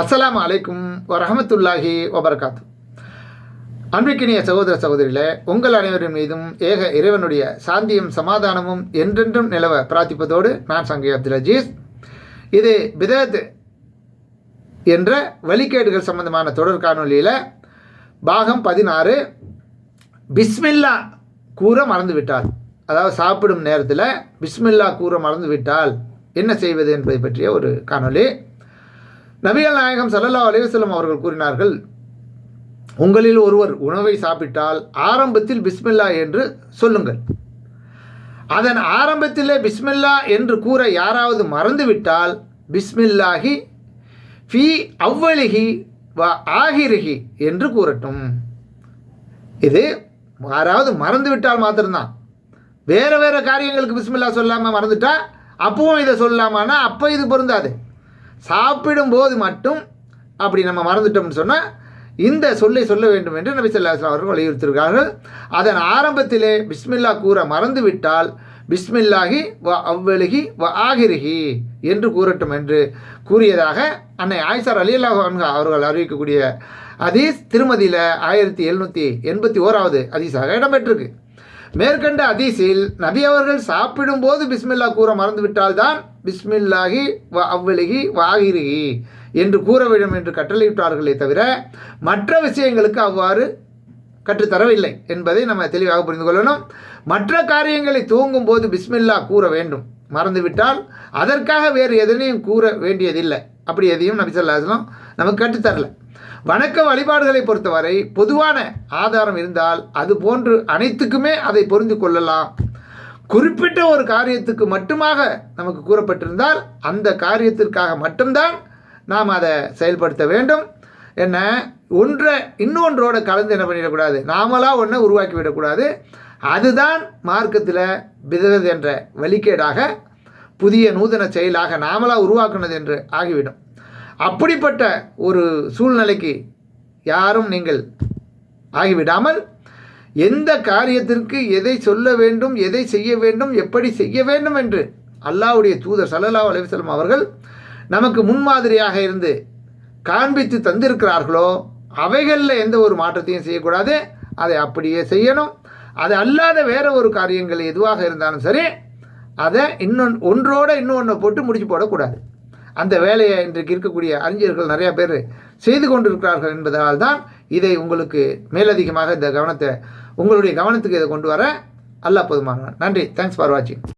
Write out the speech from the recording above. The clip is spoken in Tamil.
அஸ்ஸலாமு அலைக்கும் வரஹமத்துல்லாஹி வபர்காத்து. அன்பிக்கினிய சகோதர சகோதரிகளே உங்கள் அனைவரின் மீதும் ஏக இறைவனுடைய சாந்தியும் சமாதானமும் என்றென்றும் நிலவ பிரார்த்திப்பதோடு நான் சங்கி அப்துல் அஜீஸ். இது பிதத் என்ற வழிகேடுகள் சம்பந்தமான தொடர் காணொலியில் பாகம் பதினாறு பிஸ்மில்லா கூற மறந்து விட்டால் அதாவது சாப்பிடும் நேரத்தில் பிஸ்மில்லா கூற மறந்து விட்டால் என்ன செய்வது என்பதை பற்றிய ஒரு காணொளி நபிகள் நாயகம் சல்லல்லா அலைவசல்லம் அவர்கள் கூறினார்கள் உங்களில் ஒருவர் உணவை சாப்பிட்டால் ஆரம்பத்தில் பிஸ்மில்லா என்று சொல்லுங்கள். அதன் ஆரம்பத்திலே பிஸ்மில்லா என்று கூற யாராவது மறந்துவிட்டால் பிஸ்மில்லாஹி ஃபி அவ்வளிகி வ ஆகிரிகி என்று கூறட்டும். இது யாராவது மறந்துவிட்டால் மாத்திரம்தான். வேறு வேறு காரியங்களுக்கு பிஸ்மில்லா சொல்லாமல் மறந்துட்டா அப்பவும் இதை சொல்லலாமான்னா அப்போ இது பொருந்தாது. சாப்பிடும்போது மட்டும் அப்படி நம்ம மறந்துட்டோம்னு சொன்னால் இந்த சொல்லை சொல்ல வேண்டும் என்று நபி சொல்லா அவர்கள் வலியுறுத்தியிருக்கார்கள் அதன் ஆரம்பத்திலே பிஸ்மில்லா கூற மறந்துவிட்டால் பிஸ்மில்லாஹி வ அவ்வெழுகி வ ஆகிருகி என்று கூறட்டும் என்று கூறியதாக அன்னை ஆயிசார் அலி அல்லாஹ் அவர்கள் அறிவிக்கக்கூடிய அதீஸ் திருமதியில் ஆயிரத்தி எழுநூற்றி எண்பத்தி ஓராவது அதீஸாக இடம்பெற்றிருக்கு. மேற்கண்ட அதிசில் நபி அவர்கள் சாப்பிடும்போது பிஸ்மில்லா கூற மறந்துவிட்டால்தான் பிஸ்மில்லாஹி வ அவ்வெழுகி வ என்று கூற வேண்டும் என்று கட்டளையிட்டார்களே தவிர மற்ற விஷயங்களுக்கு அவ்வாறு கற்றுத்தரவில்லை என்பதை நம்ம தெளிவாக புரிந்து கொள்ளணும். மற்ற காரியங்களை தூங்கும் போது பிஸ்மில்லா கூற வேண்டும். மறந்துவிட்டால் அதற்காக வேறு எதனையும் கூற வேண்டியதில்லை. அப்படி எதையும் நபிசல்லாஸ்லாம் நமக்கு கற்றுத்தரல வணக்க வழிபாடுகளை பொறுத்தவரை பொதுவான ஆதாரம் இருந்தால் அது போன்று அனைத்துக்குமே அதை புரிந்து கொள்ளலாம். குறிப்பிட்ட ஒரு காரியத்துக்கு மட்டுமாக நமக்கு கூறப்பட்டிருந்தால் அந்த காரியத்திற்காக மட்டும்தான் நாம் அதை செயல்படுத்த வேண்டும். என்ன? ஒன்றை இன்னொன்றோட கலந்து என்ன பண்ணிடக்கூடாது? நாமளாக ஒன்றை உருவாக்கி விடக்கூடாது. அதுதான் மார்க்கத்தில் பிதவது என்ற வழிகேடாக புதிய நூதன செயலாக நாமளாக உருவாக்குனது என்று ஆகிவிடும். அப்படிப்பட்ட ஒரு சூழ்நிலைக்கு யாரும் நீங்கள் ஆகிவிடாமல் எந்த காரியத்திற்கு எதை சொல்ல வேண்டும் எதை செய்ய வேண்டும் எப்படி செய்ய வேண்டும் என்று அல்லாவுடைய தூதர் சல்லல்லா அலிவசலம் அவர்கள் நமக்கு முன்மாதிரியாக இருந்து காண்பித்து தந்திருக்கிறார்களோ அவைகளில் எந்த ஒரு மாற்றத்தையும் செய்யக்கூடாது. அதை அப்படியே செய்யணும். அது அல்லாத வேற ஒரு காரியங்கள் எதுவாக இருந்தாலும் சரி அதை இன்னொன்று ஒன்றோட இன்னொன்று போட்டு முடிச்சு போடக்கூடாது. அந்த வேலையை இன்றைக்கு இருக்கக்கூடிய அறிஞர்கள் நிறையா பேர் செய்து கொண்டிருக்கிறார்கள் என்பதால் தான் இதை உங்களுக்கு மேலதிகமாக இந்த கவனத்தை உங்களுடைய கவனத்துக்கு இதை கொண்டு வர அல்லா போதுமான நன்றி. தேங்க்ஸ் ஃபார் வாட்சிங்